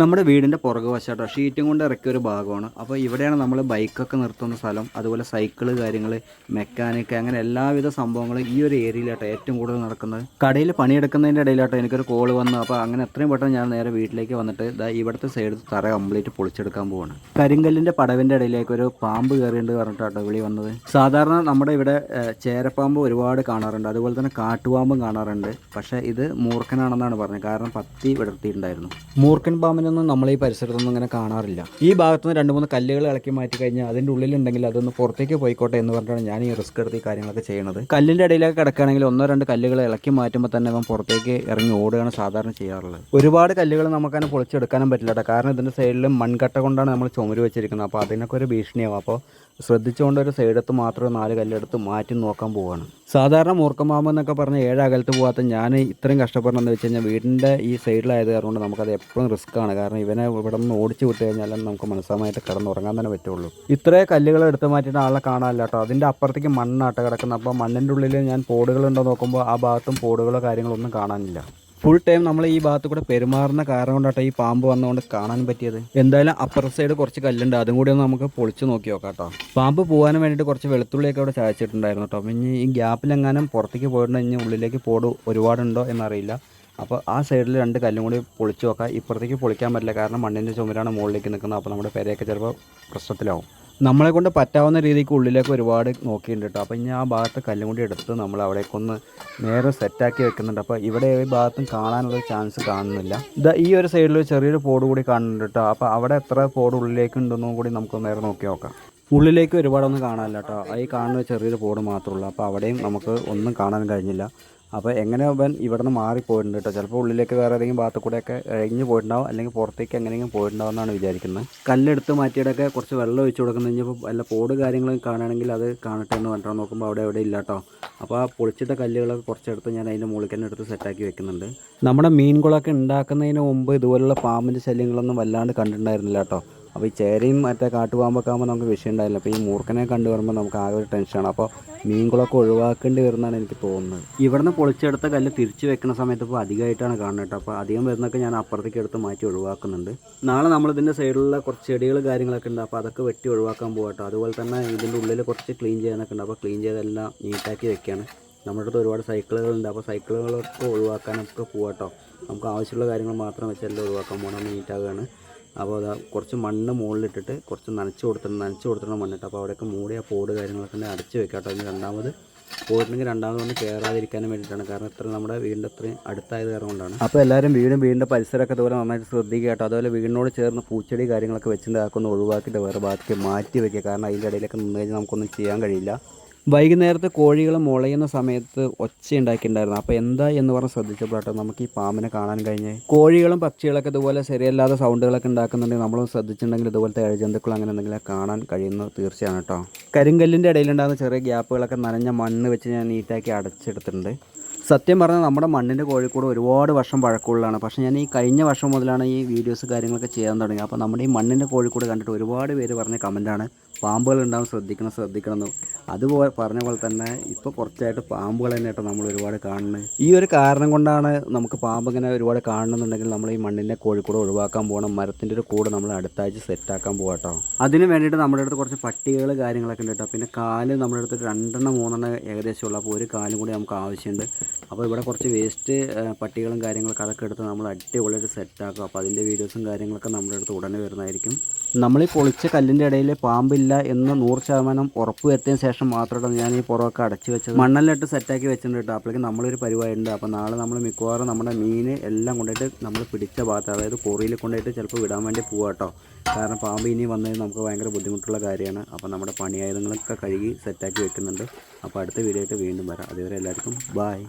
നമ്മുടെ വീടിന്റെ പുറകു വശാട്ടോ. ഷീറ്റും കൊണ്ട് ഇറക്കിയ ഒരു ഭാഗമാണ്. അപ്പോൾ ഇവിടെയാണ് നമ്മൾ ബൈക്കൊക്കെ നിർത്തുന്ന സ്ഥലം. അതുപോലെ സൈക്കിൾ കാര്യങ്ങൾ മെക്കാനിക്ക് അങ്ങനെ എല്ലാവിധ സംഭവങ്ങളും ഈ ഒരു ഏരിയയിലാട്ടോ ഏറ്റവും കൂടുതൽ നടക്കുന്നത്. കടയിൽ പണിയെടുക്കുന്നതിന്റെ ഇടയിലാട്ടോ എനിക്കൊരു കോൾ വന്നു അപ്പോൾ അങ്ങനെ എത്രയും പെട്ടെന്ന് ഞാൻ നേരെ വീട്ടിലേക്ക് വന്നിട്ട് ഇതാ ഇവിടുത്തെ സൈഡ് തറ കംപ്ലീറ്റ് പൊളിച്ചെടുക്കാൻ പോവാണ്. കരിങ്കല്ലിന്റെ പടവിന്റെ ഇടയിലേക്ക് ഒരു പാമ്പ് കയറിയിട്ട് പറഞ്ഞിട്ടാട്ടോ വിളി വന്നത്. സാധാരണ നമ്മുടെ ഇവിടെ ചേരപ്പാമ്പ് ഒരുപാട് കാണാറുണ്ട്. അതുപോലെ തന്നെ കാട്ടുപാമ്പും കാണാറുണ്ട്. പക്ഷേ ഇത് മൂർഖനാണെന്നാണ് പറഞ്ഞത്. കാരണം പത്തി വിടർത്തിയിട്ടുണ്ടായിരുന്നു. മൂർഖൻ പാമ്പിനൊന്നും നമ്മൾ ഈ പരിസരത്തൊന്നും ഇങ്ങനെ കാണാറില്ല. ഈ ഭാഗത്തുനിന്ന് രണ്ട് മൂന്ന് കല്ലുകൾ ഇളക്കി മാറ്റി കഴിഞ്ഞാൽ അതിന്റെ ഉള്ളിലുണ്ടെങ്കിൽ അതൊന്ന് പുറത്തേക്ക് പോയിക്കോട്ടെ എന്ന് പറഞ്ഞിട്ടാണ് ഞാൻ ഈ റിസ്ക് എടുത്ത് ഈ കാര്യങ്ങളൊക്കെ ചെയ്യുന്നത് കല്ലിന്റെ ഇടയിലൊക്കെ കിടക്കുകയാണെങ്കിൽ ഒന്നോ രണ്ട് കല്ലുകൾ ഇളക്കി മാറ്റുമ്പോൾ തന്നെ അവൻ പുറത്തേക്ക് ഇറങ്ങി ഓടുകയാണ് സാധാരണ ചെയ്യാറുള്ളത്. ഒരുപാട് കല്ലുകൾ നമുക്കതിനെ പൊളിച്ചെടുക്കാനും പറ്റില്ല കാരണം ഇതിന്റെ സൈഡിൽ മൺകട്ട കൊണ്ടാണ് നമ്മൾ ചുമര് വെച്ചിരിക്കുന്നത്. അപ്പോൾ അതിനൊക്കെ ഒരു ഭീഷണിയാവും. അപ്പോൾ ശ്രദ്ധിച്ചുകൊണ്ട് ഒരു സൈഡത്ത് മാത്രം നാല് കല്ലെടുത്ത് മാറ്റി നോക്കാൻ പോവുകയാണ് സാധാരണ മൂർക്കമാമ്പ് എന്നൊക്കെ പറഞ്ഞ് ഏഴ് അകലത്ത് പോകാത്ത ഞാൻ ഇത്രയും കഷ്ടപ്പെടണമെന്ന് വെച്ച് കഴിഞ്ഞാൽ വീടിന്റെ ഈ സൈഡിലായത് കാരണം നമുക്കത് എപ്പോഴും റിസ്ക് ആണ്. കാരണം ഇവനെ ഇവിടെ നിന്ന് ഓടിച്ച് വിട്ട് കഴിഞ്ഞാലും നമുക്ക് മനസ്സമായിട്ട് കിടന്നുറങ്ങാൻ തന്നെ പറ്റുള്ളൂ. ഇത്രയും കല്ലുകൾ എടുത്ത് മാറ്റിയിട്ട് ആളെ കാണാനില്ല കേട്ടോ. അതിന്റെ അപ്പുറത്തേക്ക് മണ്ണാട്ട കിടക്കുന്നത് അപ്പോൾ മണ്ണിന്റെ ഉള്ളിൽ ഞാൻ പോടുകളുണ്ടോ നോക്കുമ്പോൾ ആ ഭാഗത്തും പോടുകളോ കാര്യങ്ങളൊന്നും കാണാനില്ല. ഫുൾ ടൈം നമ്മൾ ഈ ഭാഗത്ത് കൂടെ പെരുമാറുന്ന കാരണം കൊണ്ടാട്ടോ ഈ പാമ്പ് വന്നുകൊണ്ട് കാണാൻ പറ്റിയത്. എന്തായാലും അപ്പുറ സൈഡ് കുറച്ച് കല്ലുണ്ട്. അതും കൂടി ഒന്ന് നമുക്ക് പൊളിച്ച് നോക്കി നോക്കാം കേട്ടോ പാമ്പ് പോകാൻ വേണ്ടിയിട്ട് കുറച്ച് വെളുത്തുള്ളിയൊക്കെ അവിടെ ചായച്ചിട്ടുണ്ടായിരുന്നു കേട്ടോ ഇനി ഈ ഗ്യാപ്പിലെങ്ങാനും പുറത്തേക്ക് പോയിട്ടുണ്ടെങ്കിൽ ഉള്ളിലേക്ക് പോട് ഒരുപാടുണ്ടോ എന്നറിയില്ല. അപ്പോൾ ആ സൈഡിൽ രണ്ട് കല്ലും കൂടി പൊളിച്ച് നോക്കാം. ഇപ്പുറത്തേക്ക് പൊളിക്കാൻ പറ്റില്ല. കാരണം മണ്ണിന്റെ ചുമരാണ് മുകളിലേക്ക് നിൽക്കുന്നത് അപ്പോൾ നമ്മുടെ പെരയൊക്കെ ചിലപ്പോൾ പ്രശ്നത്തിലാവും. നമ്മളെ കൊണ്ട് പറ്റാവുന്ന രീതിക്ക് ഉള്ളിലേക്ക് ഒരുപാട് നോക്കിയിട്ടുണ്ട് കേട്ടോ അപ്പോൾ ഇനി ആ ഭാഗത്ത് കല്ലും കൂടി എടുത്ത് നമ്മൾ അവിടേക്കൊന്ന് നേരെ സെറ്റാക്കി വെക്കുന്നുണ്ട്. അപ്പോൾ ഇവിടെ ഈ ഭാഗത്തും കാണാനുള്ള ചാൻസ് കാണുന്നില്ല. ഇതാ ഈ ഒരു സൈഡിൽ ചെറിയൊരു പോട് കൂടി കാണുന്നുണ്ട് കേട്ടോ അപ്പോൾ അവിടെ എത്ര പോട് ഉള്ളിലേക്ക് ഉണ്ടെന്നും കൂടി നമുക്ക് നേരെ നോക്കി നോക്കാം. ഉള്ളിലേക്ക് ഒരുപാടൊന്നും കാണാനില്ല കേട്ടോ ഈ കാണുന്ന ചെറിയൊരു പോട് മാത്രമേ ഉള്ളൂ. അപ്പോൾ അവിടെയും നമുക്ക് ഒന്നും കാണാൻ കഴിഞ്ഞില്ല. അപ്പോൾ എങ്ങനെ അവൻ ഇവിടെ നിന്ന് മാറിപ്പോയിട്ടുണ്ട് കേട്ടോ ചിലപ്പോൾ ഉള്ളിലേക്ക് വേറെ ഏതെങ്കിലും ഭാഗത്ത് കൂടെയൊക്കെ ഇഴഞ്ഞു പോയിട്ടുണ്ടാവും അല്ലെങ്കിൽ പുറത്തേക്ക് എങ്ങനെയെങ്കിലും പോയിട്ടുണ്ടാവും എന്നാണ് വിചാരിക്കുന്നത്. കല്ലെടുത്ത് മാറ്റിയിടൊക്കെ കുറച്ച് വെള്ളം ഒഴിച്ചു കൊടുക്കുന്ന കഴിഞ്ഞപ്പോൾ വല്ല പോട് കാര്യങ്ങളും കാണുകയാണെങ്കിൽ അത് കാണട്ടെ എന്ന് പറഞ്ഞിട്ട് നോക്കുമ്പോൾ അവിടെ എവിടെ ഇല്ല കേട്ടോ അപ്പോൾ ആ പൊളിച്ചിട്ട കല്ലുകളൊക്കെ കുറച്ചെടുത്ത് ഞാൻ അതിന്റെ മുകളിൽ തന്നെ എടുത്ത് സെറ്റാക്കി വെക്കുന്നുണ്ട്. നമ്മുടെ മീൻകുളമൊക്കെ ഉണ്ടാക്കുന്നതിന് മുമ്പ് ഇതുപോലുള്ള പാമ്പിന്റെ ശല്യങ്ങളൊന്നും വല്ലാണ്ട് കണ്ടിട്ടുണ്ടായിരുന്നില്ല കേട്ടോ അപ്പോൾ ഈ ചേരയും മറ്റേ കാട്ടുപാമ്പൊക്കെ ആകുമ്പോൾ നമുക്ക് വിഷയം ഉണ്ടായില്ല അപ്പോൾ ഈ മൂർക്കനെ കണ്ടു വരുമ്പോൾ നമുക്ക് ആകെ ഒരു ടെൻഷനാണ് അപ്പോൾ മീൻകുളൊക്കെ ഒഴിവാക്കേണ്ടി വരുന്നതാണ് എനിക്ക് തോന്നുന്നത്. ഇവിടുന്ന് പൊളിച്ചെടുത്ത കല്ല് തിരിച്ചു വെക്കുന്ന സമയത്ത് ഇപ്പോൾ അധികമായിട്ടാണ് കാണുന്നത് അപ്പോൾ അധികം വരുന്നൊക്കെ ഞാൻ അപ്പുറത്തേക്ക് എടുത്ത് മാറ്റി ഒഴിവാക്കുന്നുണ്ട്. നാളെ നമ്മളിതിന്റെ സൈഡിലുള്ള കുറച്ച് ചെടികൾ കാര്യങ്ങളൊക്കെ ഉണ്ട്. അപ്പോൾ അതൊക്കെ വെട്ടി ഒഴിവാക്കാൻ പോകട്ടോ അതുപോലെ തന്നെ ഇതിന്റെ ഉള്ളിൽ കുറച്ച് ക്ലീൻ ചെയ്യാനൊക്കെ ഉണ്ട്. അപ്പോൾ ക്ലീൻ ചെയ്തെല്ലാം നീറ്റാക്കി വെക്കുകയാണ് നമ്മുടെ അടുത്ത് ഒരുപാട് സൈക്കിളുകളുണ്ട് അപ്പോൾ സൈക്കിളുകളൊക്കെ ഒഴിവാക്കാനൊക്കെ പോകട്ടോ നമുക്ക് ആവശ്യമുള്ള കാര്യങ്ങൾ മാത്രം വെച്ചെല്ലാം ഒഴിവാക്കാൻ പോകണം നീറ്റാകുകയാണ് അപ്പോൾ അത് കുറച്ച് മണ്ണ് മുകളിലിട്ടിട്ട് കുറച്ച് നനച്ച് കൊടുത്തിട്ട് നനച്ച് കൊടുത്തിട്ടുണ്ട് മണ്ണിട്ട് അപ്പോൾ അവിടെയൊക്കെ മൂടിയ പോട് കാര്യങ്ങളൊക്കെ തന്നെ അടച്ച് വെക്കാം കേട്ടോ. ഇനി രണ്ടാമത് പോയിട്ടുണ്ടെങ്കിൽ രണ്ടാമത് ഒന്ന് കയറാതിരിക്കാനും വേണ്ടിയിട്ടാണ്. കാരണം ഇത്ര നമ്മുടെ വീടിന്റെ അത്രയും അടുത്തായത് കാരണം കൊണ്ടാണ്. അപ്പോൾ എല്ലാവരും വീടും വീടിന്റെ പരിസരമൊക്കെ ഇതുപോലെ നന്നായിട്ട് ശ്രദ്ധിക്കുക കേട്ടോ. അതുപോലെ വീടിനോട് ചേർന്ന് പൂച്ചെടി കാര്യങ്ങളൊക്കെ വെച്ചിട്ടുണ്ടാക്കുന്ന ഒഴിവാക്കിയിട്ട് വേറെ ബാക്കി മാറ്റി വെക്കുക. കാരണം അതിന്റെ ഇടയിലൊക്കെ നിന്ന് കഴിഞ്ഞാൽ നമുക്കൊന്നും ചെയ്യാൻ കഴിയില്ല. വൈകുന്നേരത്ത് കോഴികൾ മുളയുന്ന സമയത്ത് ഒച്ച ഉണ്ടാക്കിയിട്ടുണ്ടായിരുന്നു. അപ്പോൾ എന്താ എന്ന് പറഞ്ഞ് ശ്രദ്ധിച്ചപ്പോഴാട്ടോ നമുക്ക് ഈ പാമ്പിനെ കാണാൻ കഴിഞ്ഞ്. കോഴികളും പക്ഷികളൊക്കെ ഇതുപോലെ ശരിയല്ലാതെ സൗണ്ടുകളൊക്കെ ഉണ്ടാക്കുന്നുണ്ടെങ്കിൽ നമ്മൾ ശ്രദ്ധിച്ചിട്ടുണ്ടെങ്കിൽ ഇതുപോലത്തെ എഴുജന്തുക്കൾ അങ്ങനെ എന്തെങ്കിലും കാണാൻ കഴിയുന്നത് തീർച്ചയാണ് കേട്ടോ കരിങ്കല്ലിന്റെ ഇടയിലുണ്ടാകുന്ന ചെറിയ ഗ്യാപ്പുകളൊക്കെ നനഞ്ഞ മണ്ണ് വെച്ച് ഞാൻ നീറ്റാക്കി അടച്ചെടുത്തിട്ടുണ്ട്. സത്യം പറഞ്ഞാൽ നമ്മുടെ മണ്ണിന്റെ കോഴിക്കോട് ഒരുപാട് വർഷം പഴക്കമുള്ളതാണ്. പക്ഷേ ഞാൻ ഈ കഴിഞ്ഞ വർഷം മുതലാണ് ഈ വീഡിയോസ് കാര്യങ്ങളൊക്കെ ചെയ്യാൻ തുടങ്ങി അപ്പോൾ നമ്മുടെ ഈ മണ്ണിന്റെ കോഴിക്കോട് കണ്ടിട്ട് ഒരുപാട് പേര് പറഞ്ഞ കമന്റാണ് പാമ്പുകൾ ഉണ്ടാവും ശ്രദ്ധിക്കണം ശ്രദ്ധിക്കണം എന്ന്. അതുപോലെ പറഞ്ഞ പോലെ തന്നെ ഇപ്പോൾ കുറച്ചായിട്ട് പാമ്പുകൾ തന്നെയായിട്ട് നമ്മൾ ഒരുപാട് കാണുന്നത് ഈ ഒരു കാരണം കൊണ്ടാണ് നമുക്ക് പാമ്പ് ഇങ്ങനെ ഒരുപാട് കാണണമെന്നുണ്ടെങ്കിൽ നമ്മൾ ഈ മണ്ണിന്റെ കോഴിക്കൂട് ഒഴിവാക്കാൻ പോകണം മരത്തിന്റെ ഒരു കൂട് നമ്മൾ അടുത്താഴ്ച സെറ്റാക്കാൻ പോകട്ടോ കേട്ടോ അതിന് വേണ്ടിയിട്ട് നമ്മുടെ അടുത്ത് കുറച്ച് പട്ടികൾ കാര്യങ്ങളൊക്കെ ഉണ്ട് കേട്ടോ പിന്നെ കാൽ നമ്മുടെ അടുത്ത് രണ്ടെണ്ണം മൂന്നെണ്ണം ഏകദേശം ഉള്ളൂ. അപ്പോൾ ഒരു കാലും കൂടി നമുക്ക് ആവശ്യമുണ്ട്. അപ്പോൾ ഇവിടെ കുറച്ച് വേസ്റ്റ് പട്ടികളും കാര്യങ്ങളൊക്കെ അതൊക്കെ എടുത്ത് നമ്മൾ അടിപൊളിയായിട്ട് സെറ്റാക്കും അപ്പോൾ അതിന്റെ വീഡിയോസും കാര്യങ്ങളൊക്കെ നമ്മുടെ അടുത്ത് ഉടനെ വരുന്നതായിരിക്കും. നമ്മൾ ഈ പൊളിച്ച കല്ലിന്റെ ഇടയിൽ പാമ്പില്ല എന്ന് നൂറ് ശതമാനം ഉറപ്പ് വരുത്തിയതിന് ശേഷം മാത്രമാണ് ഞാൻ ഈ പുറമൊക്കെ അടച്ചു വെച്ചത്. മണ്ണെല്ലിട്ട് സെറ്റാക്കി വെച്ചിട്ടുണ്ട് കേട്ടോ. അപ്പോഴേക്കും നമ്മളൊരു പരിപാടിയുണ്ട്. അപ്പോൾ നാളെ നമ്മൾ മിക്കവാറും നമ്മുടെ മീൻ എല്ലാം കൊണ്ടുപോയിട്ട് നമ്മൾ പിടിച്ച ഭാഗത്ത് അതായത് കൊറിയിൽ കൊണ്ടുപോയിട്ട് ചിലപ്പോൾ വിടാൻ വേണ്ടി പോവാം കേട്ടോ. കാരണം പാമ്പ് ഇനി വന്നത് നമുക്ക് ഭയങ്കര ബുദ്ധിമുട്ടുള്ള കാര്യമാണ്. അപ്പോൾ നമ്മുടെ പണിയായുധങ്ങളൊക്കെ കഴുകി സെറ്റാക്കി വെക്കുന്നുണ്ട്. അപ്പോൾ അടുത്ത വീഡിയോ ആയിട്ട് വീണ്ടും വരാം. അതുവരെ എല്ലാവർക്കും ബായ്